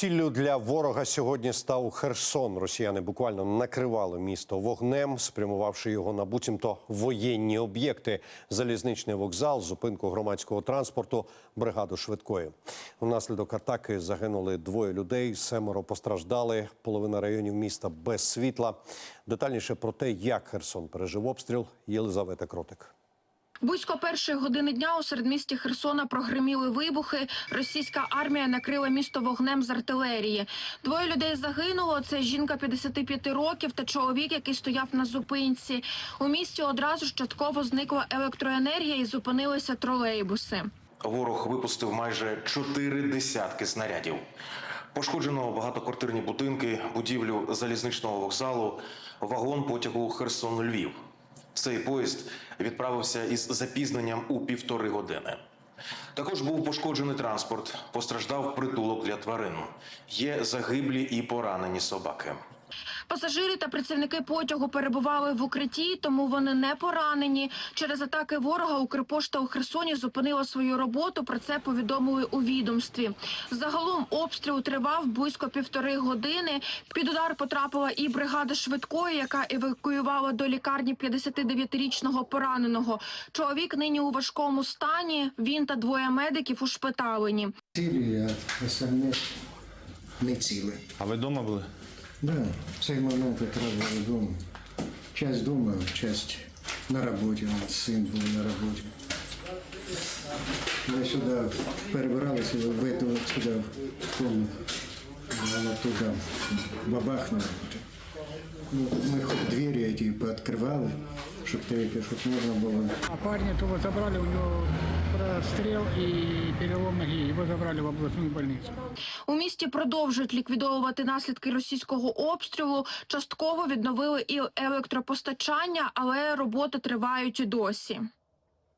Ціллю для ворога сьогодні став Херсон. Росіяни буквально накривали місто вогнем, спрямувавши його на буцімто воєнні об'єкти: залізничний вокзал, зупинку громадського транспорту, бригаду швидкої. Внаслідок атаки загинули двоє людей, семеро постраждали. Половина районів міста без світла. Детальніше про те, як Херсон пережив обстріл, Єлизавета Кротик. Близько першої години дня у середмісті Херсона прогриміли вибухи. Російська армія накрила місто вогнем з артилерії. Двоє людей загинуло. Це жінка 55 років та чоловік, який стояв на зупинці. У місті одразу ж частково зникла електроенергія і зупинилися тролейбуси. Ворог випустив майже чотири десятки снарядів. Пошкоджено багатоквартирні будинки, будівлю залізничного вокзалу, вагон потягу Херсон-Львів. Цей поїзд відправився із запізненням у півтори години. Також був пошкоджений транспорт, постраждав притулок для тварин. Є загиблі і поранені собаки. Пасажири та працівники потягу перебували в укритті, тому вони не поранені. Через атаки ворога Укрпошта у Херсоні зупинила свою роботу. Про це повідомили у відомстві. Загалом обстріл тривав близько півтори години. Під удар потрапила і бригада швидкої, яка евакуювала до лікарні 59-річного пораненого. Чоловік нині у важкому стані. Він та двоє медиків ушпиталені. Цілі, а не ціле. А ви вдома були? Да, в цей момент якраз дома. Часть дома, часть на роботі. Сын був на роботі. Ми сюди перебиралися, в эту сюди в комнату. Вона туди бабахнула. Ну, ми хоч двері эти пооткривали, щоб, те- щоб можна було А парня того забрали, у него прострел и перелом ноги. Его забрали в областную больницу. У місті продовжують ліквідовувати наслідки російського обстрілу. Частково відновили і електропостачання, але роботи тривають і досі.